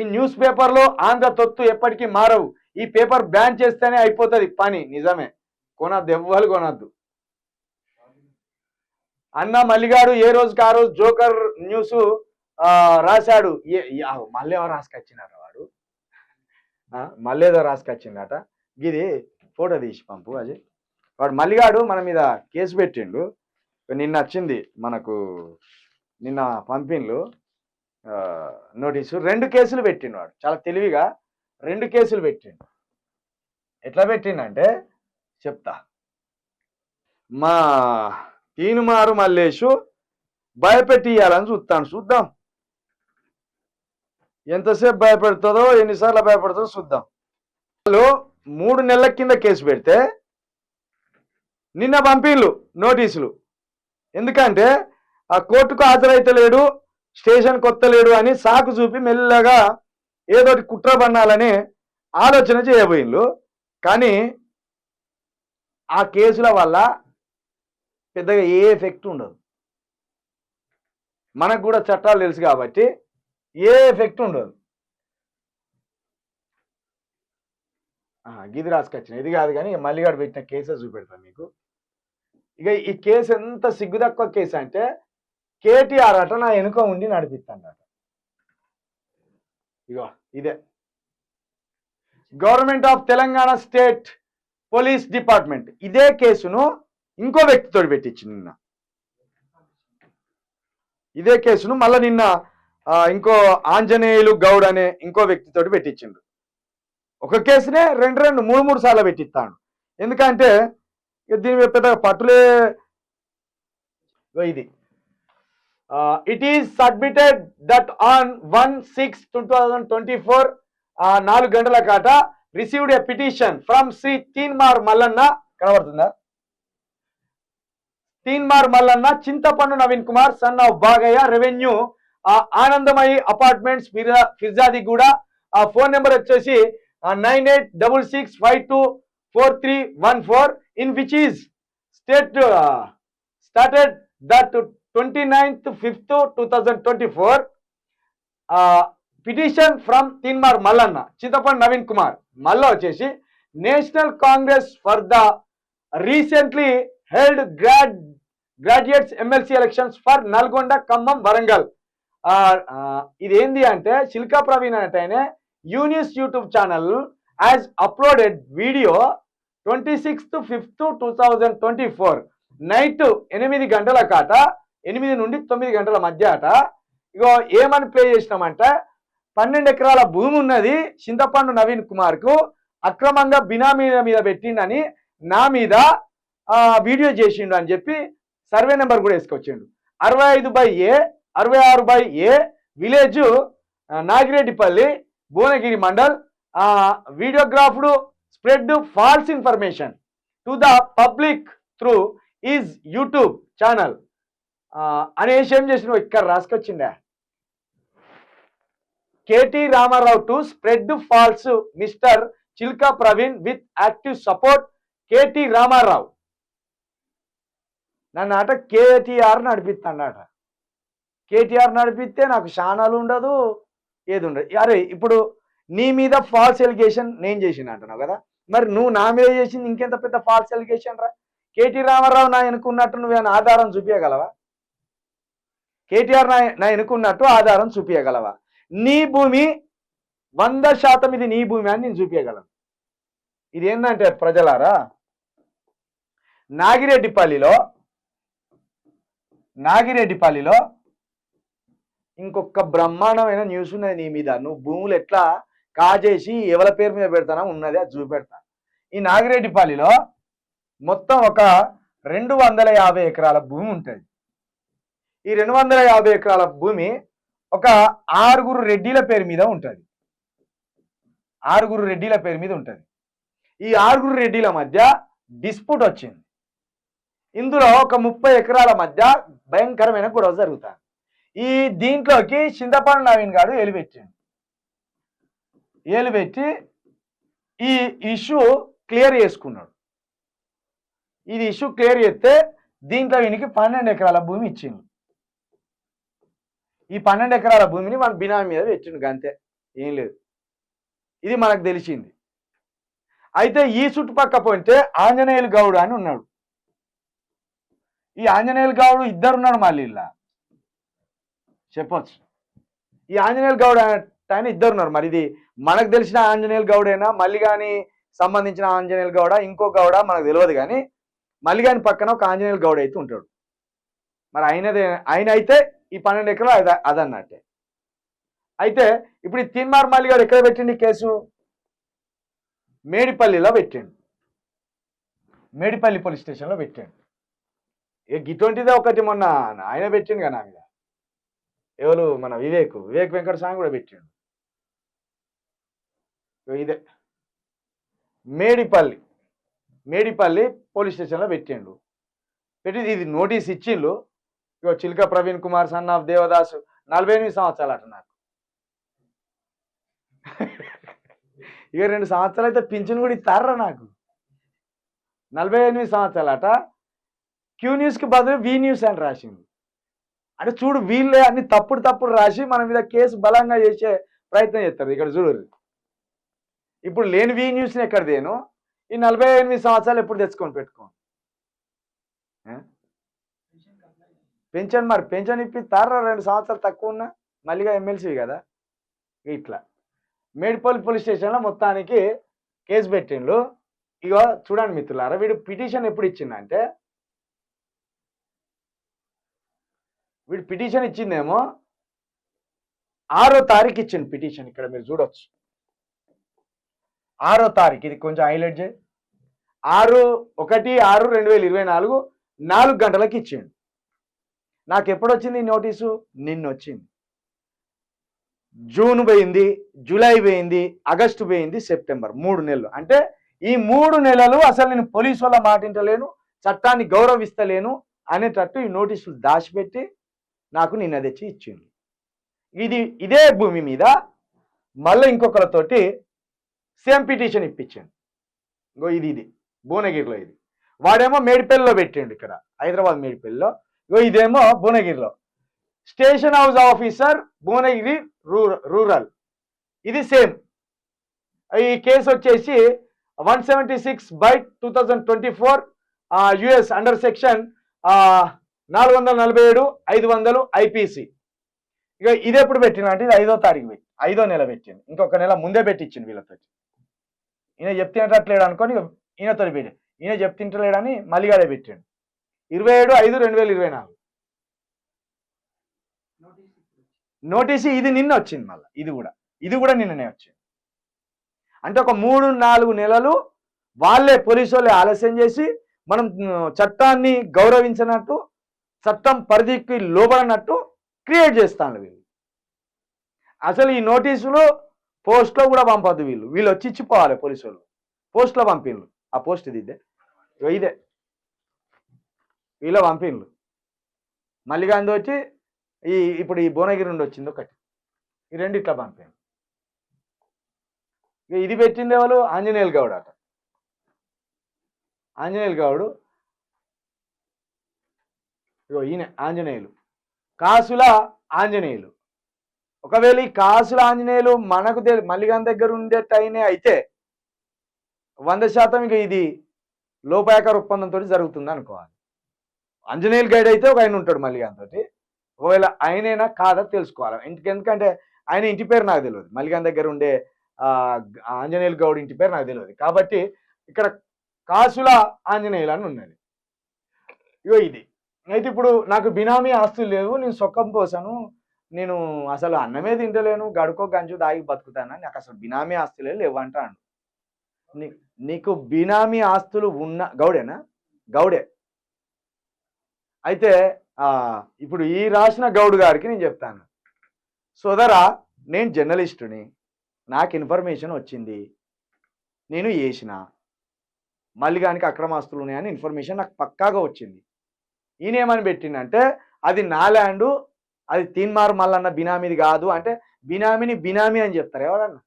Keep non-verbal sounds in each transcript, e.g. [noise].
ఈ న్యూస్ పేపర్లో ఆంధ్ర తొత్తు ఎప్పటికీ మారవు. ఈ పేపర్ బ్యాన్ చేస్తేనే అయిపోతుంది పని. నిజమే. కొనద్దు ఎవ్వరు కొనద్దు. అన్న మల్లిగాడు ఏ రోజుకి ఆ రోజు జోకర్ న్యూస్ రాశాడు. ఏ మళ్ళీ ఎవరు రాసుకొచ్చినారు వాడు? ఆ, మళ్ళీ ఏదో రాసుకొచ్చిందట. ఇది ఫోటో తీసి పంపు అది. వాడు మల్లిగాడు మన మీద కేసు పెట్టిండు. నిన్న వచ్చింది మనకు నిన్న పంపిన్లు నోటీసు. రెండు కేసులు పెట్టిండు వాడు చాలా తెలివిగా రెండు కేసులు పెట్టిండు. ఎట్లా పెట్టిండంటే చెప్తా. మా తీనుమారు మల్లేషు భయపెట్టి ఇయ్యాలని చూస్తాను చూద్దాం. ఎంతసేపు భయపెడుతుందో ఎన్నిసార్లు భయపడుతుందో చూద్దాం. వాళ్ళు మూడు నెలల కింద కేసు పెడితే నిన్న పంపిళ్ళు నోటీసులు. ఎందుకంటే ఆ కోర్టుకు హాజరైతలేడు స్టేషన్ కొత్త లేడు అని సాకు చూపి మెల్లగా ఏదోటి కుట్ర పన్నాలని ఆలోచన చేయబోయిన్లు కానీ ఆ కేసుల వల్ల పెద్దగా ఏ ఎఫెక్ట్ ఉండదు. మనకు కూడా చట్టాలు తెలుసు కాబట్టి ఏ ఎఫెక్ట్ ఉండదు. గీది రాసుకొచ్చిన. ఇది కాదు కానీ మల్లిగాడు పెట్టిన కేసే చూపెడతాను మీకు. ఇక ఈ కేసు ఎంత సిగ్గు తక్కువ కేసు అంటే కేటీఆర్ అట నా వెనుక ఉండి నడిపిస్తాడట. ఇగో ఇదే. Government of Telangana state police department ఇదే కేసును ఇంకో వ్యక్తితో పెట్టించింది నిన్న. ఇదే కేసును మళ్ళీ నిన్న ఇంకో ఆంజనేయులు గౌడ్ అనే ఇంకో వ్యక్తితోటి పెట్టించిండు. ఒక కేసునే రెండు రెండు మూడు మూడు సార్లు పెట్టిస్తాను ఎందుకంటే దీని పెద్ద పెద్దగా పట్టులే ఇది. It is submitted that on one six two thousand twenty four నాలుగు గంటల Kata received a petition from Shri Teenmar Mallanna కనబడుతుందా? Teenmar Mallanna Chintapannu Naveen Kumar son of Bagaiah revenue Anandamayi apartments Peerzadi కూడా ఆ ఫోన్ నెంబర్ వచ్చేసి nine eight double six five two four three one four in which is state started that twenty ninth fifth two thousand twenty four petition from Teenmar Mallanna Chintapandu Naveen Kumar Malla వచ్చేసి National Congress for the recently held grad graduates MLC elections for Nalgonda Khammam Warangal. ఇది ఏంది ఇదేంది అంటే శిల్కా ప్రవీణ్ అంటే ఆయన Younis YouTube channel as uploaded video twenty sixth fifth two thousand twenty four night ఎనిమిది గంటల కాట ఎనిమిది నుండి తొమ్మిది గంటల మధ్య అట ఇగో ఏమని ప్లే చేసినామంటే? పన్నెండు ఎకరాల భూమి ఉన్నది చింతపండు నవీన్ కుమార్కు. అక్రమంగా బినామీల మీద పెట్టిండని నా మీద వీడియో చేసిండు అని చెప్పి సర్వే నెంబర్ కూడా వేసుకొచ్చిండు. అరవై ఐదు బై ఏ అరవై ఆరు by A village Nagireddipalli Bhuvanagiri mandal videographed spread false information. To the public through is YouTube channel. అనేసి ఏం చేసినావు ఇక్కడ రాసుకొచ్చిండే. KT Ramarao to spread false mister Chilka Praveen with active support KT Ramarao. నన్ను అట కేటీఆర్ నడిపిస్తాడట. కేటీఆర్ నడిపిస్తే నాకు శానాలు ఉండదు ఏది ఉండదు. అరే ఇప్పుడు నీ మీద ఫాల్స్ ఎలిగేషన్ నేను చేసిన అంటున్నావు కదా. మరి నువ్వు నా మీద చేసింది ఇంకెంత పెద్ద ఫాల్స్ ఎలిగేషన్ రా. కేటీ రామారావు నా ఎన్నుకున్నట్టు నువ్వేమైనా ఆధారం చూపించగలవా? కేటీఆర్ నా నా ఎన్నుకున్నట్టు ఆధారం చూపించగలవా నీ భూమి వంద శాతం ఇది నీ భూమి అని నేను చూపించగలను ఇది ఏంటంటే ప్రజలారా? నాగిరెడ్డిపల్లిలో నాగిరెడ్డిపల్లిలో ఇంకొక బ్రహ్మాండమైన న్యూస్ ఉన్నది నీ మీద. నువ్వు భూములు ఎట్లా కాజేసి ఎవరి పేరు మీద పెడతానో ఉన్నది అది చూపెడతా. ఈ నాగిరెడ్డిపల్లిలో మొత్తం ఒక రెండు వందల యాభై ఎకరాల భూమి ఉంటుంది. ఈ రెండు వందల యాభై ఎకరాల భూమి ఒక ఆరుగురు రెడ్డిల పేరు మీద ఉంటుంది. ఆరుగురు రెడ్డిల పేరు మీద ఉంటుంది. ఈ ఆరుగురు రెడ్డిల మధ్య డిస్ప్యూట్ వచ్చింది. ఇందులో ఒక ముప్పై ఎకరాల మధ్య భయంకరమైన గొడవ జరుగుతుంది. ఈ దీంట్లోకి చింతపండు నవీన్ గారు ఏలుపెట్టిండు. ఏలుపెట్టి ఈ ఇష్యూ క్లియర్ చేసుకున్నాడు. ఇది ఇష్యూ క్లియర్ చేస్తే దీంట్లో వీనికి పన్నెండు ఎకరాల భూమి ఇచ్చింది ఈ పన్నెండు ఎకరాల భూమిని మన బినామీ మీద పెట్టిండు అంతే ఏం లేదు. ఇది మనకు తెలిసింది. అయితే ఈ చుట్టుపక్క పోతే ఆంజనేయులు గౌడు అని ఉన్నాడు. ఈ ఆంజనేయులు గౌడు ఇద్దరు ఉన్నాడు మళ్ళీ ఇలా. చెప్పొచ్చు. ఈ ఆంజనేయులు గౌడ్ ఆయన ఇద్దరు ఉన్నారు మరి ఇది మనకు తెలిసిన ఆంజనేయులు గౌడేనా? మళ్ళీ కానీ సంబంధించిన ఆంజనేయులు గౌడ? ఇంకో గౌడ? మనకు తెలియదు కానీ మళ్ళీ కానీ పక్కన ఒక ఆంజనేయులు గౌడ అయితే ఉంటాడు. మరి ఆయనదే ఆయన అయితే ఈ పన్నెండు ఎకరాలు అదన్నట్టే. అయితే ఇప్పుడు ఈ తీన్మార్ మల్లి గారు ఎక్కడ పెట్టిండు కేసు? మేడిపల్లిలో పెట్టిండు. మేడిపల్లి పోలీస్ స్టేషన్లో పెట్టాడు. ఇక ఇటువంటిదే ఒకటి మొన్న ఆయన పెట్టిండు కదా నా మీద. ఎవరు? మన వివేక్ వివేక్ వెంకట స్వామి కూడా పెట్టిండు. ఇదే. మేడిపల్లి మేడిపల్లి పోలీస్ స్టేషన్లో పెట్టిండు. పెట్టి ఇది నోటీస్ ఇచ్చిండు. ఇగో చిల్క ప్రవీణ్ కుమార్ సన్ ఆఫ్ దేవదాసు నలభై ఎనిమిది సంవత్సరాలు అట నాకు. ఇక రెండు సంవత్సరాలు అయితే పింఛన్ కూడా ఇస్తారా నాకు? నలభై ఎనిమిది సంవత్సరాలు అట క్యూ న్యూస్కి బదులు వి న్యూస్ అని రాసింది అంటే చూడు వీళ్ళే అన్ని తప్పుడు తప్పుడు రాసి మన మీద కేసు బలంగా చేసే ప్రయత్నం చేస్తారు. ఇక్కడ చూడరు ఇప్పుడు లేని వి న్యూస్ని ఎక్కడ దేను ఈ నలభై ఎనిమిది సంవత్సరాలు ఎప్పుడు తెచ్చుకొని పెట్టుకో పెన్షన్ మరి పెన్షన్ ఇప్పిస్తారా? రెండు సంవత్సరాలు తక్కువ ఉన్నా మళ్ళీగా ఎమ్మెల్సీ కదా? ఇట్లా. మేడిపల్లి పోలీస్ స్టేషన్లో మొత్తానికి కేసు పెట్టిండ్రు ఇగో చూడండి మిత్రులారా వీడు పిటిషన్ ఎప్పుడు ఇచ్చిందంటే వీడు పిటిషన్ ఇచ్చిందేమో ఆరో తారీఖు ఇచ్చింది పిటిషన్ ఇక్కడ మీరు చూడొచ్చు. ఆరో తారీఖు ఇది కొంచెం హైలైట్ చేయి. ఆరు ఒకటి ఆరు రెండు వేల ఇరవై నాలుగు నాలుగు గంటలకు ఇచ్చిండు. నాకు ఎప్పుడు వచ్చింది ఈ నోటీసు? నిన్న వచ్చింది జూన్ పోయింది జూలై పోయింది ఆగస్టు పోయింది సెప్టెంబర్ మూడు నెలలు. అంటే ఈ మూడు నెలలు అసలు నేను పోలీసు వల్ల మాటింటలేను చట్టాన్ని గౌరవిస్తలేను అనేటట్టు ఈ నోటీసులు దాచిపెట్టి నాకు నిన్న తెచ్చి ఇచ్చింది ఇది ఇదే భూమి మీద మళ్ళీ ఇంకొకరితోటి సేమ్ పిటిషన్ ఇప్పించాను ఇంకో ఇది ఇది భువనగిరిలో ఇది. వాడేమో మేడిపల్లిలో పెట్టిండు ఇక్కడ హైదరాబాద్ మేడిపల్లిలో. ఇదేమో భువనగిరిలో. Station house officer Bhuvanagiri rural rural. ఇది సేమ్. ఈ కేసు వచ్చేసి one seventy six by two thousand twenty four US under section నాలుగు వందల నలభై ఏడు ఐదు వందలు ఐపీసీ. ఇక ఇది ఎప్పుడు పెట్టిన అంటే ఇది ఐదో తారీఖు పెట్టి ఐదో నెల పెట్టింది. ఇంకొక నెల ముందే పెట్టించింది వీళ్ళతో ఈయన చెప్తినట్లేడు అనుకొని ఈయనతో పెట్టి ఈయన చెప్తింటలేడని మల్లిగాడే పెట్టాడు. ఇరవై ఏడు ఐదు రెండు వేల ఇరవై నాలుగు. నోటీసు ఇది నిన్న వచ్చింది మళ్ళీ. ఇది కూడా. ఇది కూడా నిన్ననే వచ్చింది. అంటే ఒక మూడు నాలుగు నెలలు వాళ్ళే పోలీసు వాళ్ళే ఆలస్యం చేసి మనం చట్టాన్ని గౌరవించినట్టు చట్టం పరిధికి లోబడినట్టు క్రియేట్ చేస్తాను వీళ్ళు. అసలు ఈ నోటీసులు పోస్ట్లో కూడా పంపద్దు వీళ్ళు. వీళ్ళు వచ్చి ఇచ్చిపోవాలి పోలీసు వాళ్ళు. పోస్ట్లో పంపిండ్రు ఆ పోస్ట్ ఇది ఇదే. ఇదే. వీళ్ళ పంపిండ్రు మళ్ళీ గాంధీ వచ్చి ఈ ఇప్పుడు ఈ భువనగిరి నుండి వచ్చింది ఒకటి. ఈ రెండు ఇట్లా పంపాను ఇది పెట్టింది ఎవరు? ఆంజనేయులు గౌడ్ అట. ఆంజనేయులు గౌడు. ఇగో ఈయన ఆంజనేయులు. కాసుల ఆంజనేయులు. ఒకవేళ ఈ కాసుల ఆంజనేయులు మనకు తెలి మల్లిగాన్ దగ్గర ఉండేటైనే అయితే వంద శాతం ఇక ఇది లోపాయకర ఒప్పందంతో జరుగుతుంది అనుకోవాలి. ఆంజనేయులు గైడ్ అయితే ఒక ఆయన ఉంటాడు మల్లిగాన్ తోటి ఒకవేళ ఆయనైనా కాదా తెలుసుకోవాలి. ఇంటికి ఎందుకంటే ఆయన ఇంటి పేరు నాకు తెలియదు మల్లిగాన్ దగ్గర ఉండే ఆంజనేయులు గౌడ్ ఇంటి పేరు నాకు తెలియదు కాబట్టి ఇక్కడ కాసుల ఆంజనేయులు అని ఉన్నది. ఇగో ఇది. అయితే ఇప్పుడు నాకు బినామీ ఆస్తులు లేవు. నేను సొక్కం పోసాను. నేను అసలు అన్నమే తింటలేను. గడుకో గంజు దాగి బతుకుతాను నాకు అసలు బినామీ ఆస్తులే లేవు అంటాను నీకు బినామీ ఆస్తులు ఉన్న గౌడేనా? గౌడే. అయితే ఇప్పుడు ఈ రాసిన గౌడ్ గారికి నేను చెప్తాను. సోదరా నేను జర్నలిస్టుని. నాకు ఇన్ఫర్మేషన్ వచ్చింది. నేను వేసిన మల్లిగానికి అక్రమాస్తులు ఉన్నాయని ఇన్ఫర్మేషన్ నాకు పక్కాగా వచ్చింది. ఈయనేమని పెట్టిందంటే పెట్టిండంటే అది నా ల్యాండు అది తీన్మార్ మల్లన్న బినామీది కాదు అంటే బినామీని బినామీ అని చెప్తారు ఎవరన్నా?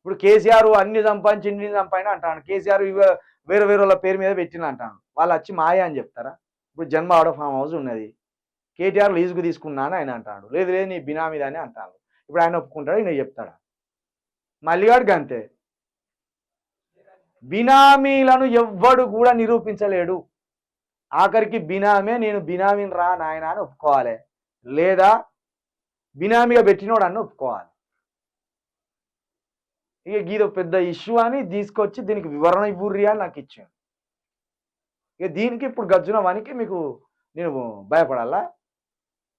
ఇప్పుడు కేసీఆర్ అన్ని సంపాదించి ఇన్ని సంపాదించి అంటాను. కేసీఆర్ వేరే వేరే వాళ్ళ పేరు మీద పెట్టిన అంటాను. వాళ్ళు వచ్చి మాయ అని చెప్తారా? ఇప్పుడు జన్మ ఆడ ఫామ్ హౌస్ ఉన్నది. కేటీఆర్ లీజుకు తీసుకున్నాను ఆయన అంటాడు. లేదు లేదు నీ బినామీది అని అంటాడు. ఇప్పుడు ఆయన ఒప్పుకుంటాడు? ఈయన చెప్తాడా? మల్లిగాడికి అంతే. బినామీలను ఎవ్వడు కూడా నిరూపించలేడు. ఆఖరికి బినామే నేను బినామీని రా నాయన అని ఒప్పుకోవాలి. లేదా బినామీగా పెట్టినోడు అని ఒప్పుకోవాలి. ఇక గీదో పెద్ద ఇష్యూ అని తీసుకొచ్చి దీనికి వివరణ ఇవ్వుర్రి అని నాకు ఇచ్చాను ఇక దీనికి ఇప్పుడు గజ్జున వానికి మీకు నేను భయపడాలా?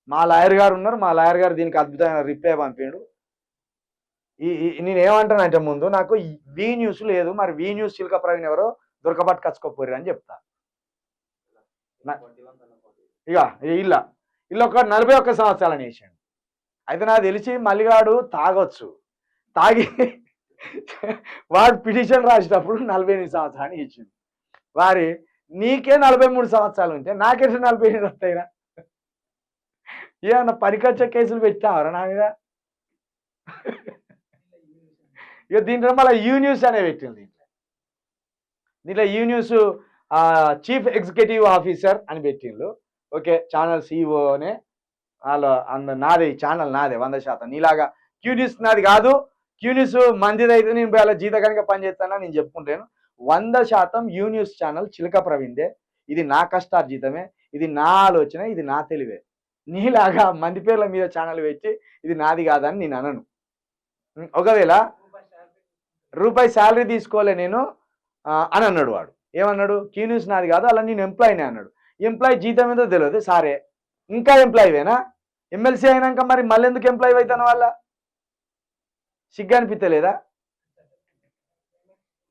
మా లాయర్ గారు ఉన్నారు మా లాయర్ గారు దీనికి అద్భుతమైన రిప్లై పంపాడు. ఈ నేనేమంటానంటే ముందు నాకు ఈ వి న్యూస్ లేదు మరి వి న్యూస్ చిలక ప్రవీణ్ ఎవరో దొరకబట్టు కచ్చుకోపోరు అని చెప్తా. ఇక ఇల్ల ఇల్లు ఒక నలభై ఒక్క సంవత్సరాలని వేసాడు. అయితే నాకు తెలిసి మల్లిగాడు తాగొచ్చు. తాగి [laughs] వాడు పిటిషన్ రాసేటప్పుడు నలభై ఎనిమిది సంవత్సరాన్ని ఇచ్చింది వారి నీకే నలభై మూడు సంవత్సరాలు ఉంటే నాకేసి నలభై ఎనిమిది వస్తాయిరా. ఏమన్నా పరికచ్చ కేసులు పెట్టావరా నా మీద? ఇక దీంట్లో మళ్ళీ యూ న్యూస్ అనే పెట్టింది దీంట్లో. దీంట్లో U news chief executive officer అని పెట్టిండ్రు ఓకే ఛానల్ సిఇఓనే వాళ్ళు అంద నాదే ఛానల్ నాదే వంద శాతం. నీలాగా క్యూ న్యూస్ నాది కాదు. క్యూ న్యూస్ మందిది అయితే నేను వేళ జీతకనిగా పనిచేస్తానని నేను చెప్పుకుంటాను వంద శాతం యూ న్యూస్ ఛానల్ చిలక ప్రవీణ్దే. ఇది నా కష్టార్జితమే. ఇది నా ఆలోచన. ఇది నా తెలివే. నీలాగా మంది పేర్ల మీద ఛానల్ పెట్టి ఇది నాది కాదని నేను అనను. ఒకవేళ రూపాయి శాలరీ తీసుకోలే నేను అని అన్నాడు వాడు. ఏమన్నాడు? క్యూ న్యూస్ నాది కాదు అలా నేను ఎంప్లాయీనే అన్నాడు. ఎంప్లాయీ జీతం ఏదో తెలియదు సారే. ఇంకా ఎంప్లాయీవేనా? ఎమ్మెల్సీ అయినాక మరి మళ్ళీ ఎందుకు ఎంప్లాయీ అవుతాను వాళ్ళ? సిగ్గు అనిపించలేదా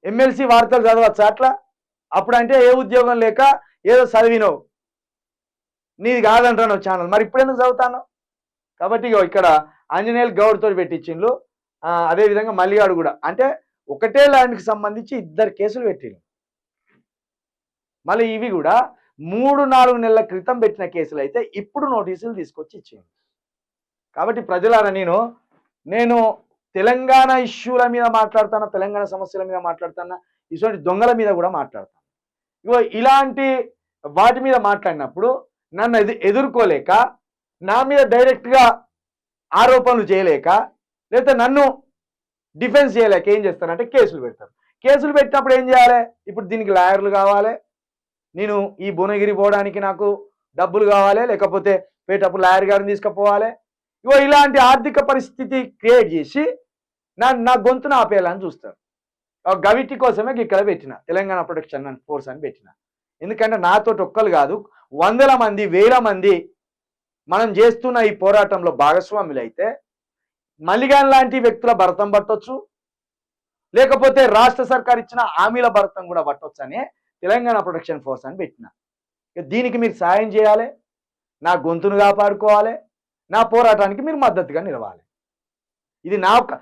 ఎమ్మెల్సీ వార్తలు చదవచ్చు అట్లా? అప్పుడంటే ఏ ఉద్యోగం లేక ఏదో చదివినవు. నీది కాదంటాను ఛానల్. మరి ఇప్పుడు ఎందుకు చదువుతాను కాబట్టి ఇక్కడ ఆంజనేయులు గౌడ్తో పెట్టించిండ్రు అదేవిధంగా మల్లిగాడు కూడా. అంటే ఒకటే ల్యాండ్కి సంబంధించి ఇద్దరు కేసులు పెట్టిండ్రు మళ్ళీ ఇవి కూడా మూడు నాలుగు నెలల క్రితం పెట్టిన కేసులు అయితే ఇప్పుడు నోటీసులు తీసుకొచ్చి ఇచ్చింది కాబట్టి ప్రజలారా నేను నేను తెలంగాణ ఇష్యూల మీద మాట్లాడుతాను తెలంగాణ సమస్యల మీద మాట్లాడుతున్నా ఇటువంటి దొంగల మీద కూడా మాట్లాడతాను ఇగో ఇలాంటి వాటి మీద మాట్లాడినప్పుడు నన్ను ఎదు ఎదుర్కోలేక నా మీద డైరెక్ట్గా ఆరోపణలు చేయలేక లేకపోతే నన్ను డిఫెన్స్ చేయలేక ఏం చేస్తానంటే కేసులు పెడతారు. కేసులు పెట్టినప్పుడు ఏం చేయాలి? ఇప్పుడు దీనికి లాయర్లు కావాలి నేను ఈ భువనగిరి పోవడానికి నాకు డబ్బులు కావాలి లేకపోతే పోయేటప్పుడు లాయర్ గారిని తీసుకుపోవాలి. ఇగో ఇలాంటి ఆర్థిక పరిస్థితి క్రియేట్ చేసి నా నా గొంతును ఆపేయాలని చూస్తారు గవిటి కోసమే ఇక్కడ పెట్టిన తెలంగాణ ప్రొటెక్షన్ అండ్ ఫోర్స్ అని పెట్టిన. ఎందుకంటే నాతో ఒక్కరు కాదు వందల మంది వేల మంది మనం చేస్తున్న ఈ పోరాటంలో భాగస్వాములు అయితే మల్లిగాన్ లాంటి వ్యక్తుల భరతం పట్టొచ్చు లేకపోతే రాష్ట్ర సర్కార్ ఇచ్చిన హామీల భరతం కూడా పట్టొచ్చు తెలంగాణ ప్రొటెక్షన్ ఫోర్స్ అని పెట్టిన. దీనికి మీరు సాయం చేయాలి నా గొంతును కాపాడుకోవాలి నా పోరాటానికి మీరు మద్దతుగా నిలవాలి. ఇది నా ఒక్క-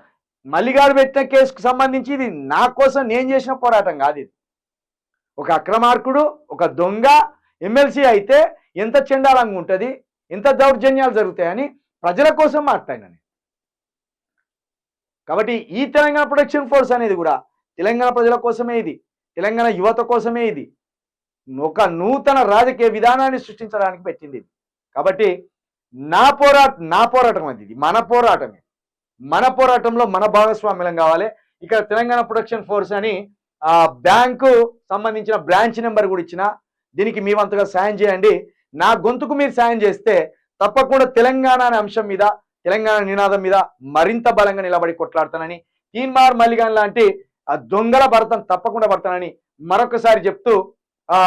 మల్లిగాడు పెట్టిన కేసుకు సంబంధించి ఇది నా కోసం నేను చేసిన పోరాటం కాదు ఇది. ఒక అక్రమార్కుడు ఒక దొంగ ఎమ్మెల్సీ అయితే ఎంత చెండాలంగా ఉంటుంది ఎంత దౌర్జన్యాలు జరుగుతాయని ప్రజల కోసం మాట్లాడినని కాబట్టి ఈ తెలంగాణ ప్రొటెక్షన్ ఫోర్స్ అనేది కూడా తెలంగాణ ప్రజల కోసమే ఇది తెలంగాణ యువత కోసమే ఇది. ఒక నూతన రాజకీయ విధానాన్ని సృష్టించడానికి పెట్టింది ఇది. కాబట్టి నా పోరాట నా పోరాటం అది ఇది మన పోరాటమే. మన పోరాటంలో మన భాగస్వామ్యం కావాలి. ఇక్కడ తెలంగాణ ప్రొడక్షన్ ఫోర్స్ అని ఆ బ్యాంకు సంబంధించిన బ్రాంచ్ నెంబర్ కూడా ఇచ్చిన. దీనికి మీ వంతుగా సాయం చేయండి. నా గొంతుకు మీరు సాయం చేస్తే తప్పకుండా తెలంగాణ అనే అంశం మీద తెలంగాణ నినాదం మీద మరింత బలంగా నిలబడి కొట్లాడతానని తీన్మార్ మల్లిగాన్ లాంటి దొంగల భరతం తప్పకుండా పడతానని మరొకసారి చెప్తూ ఆ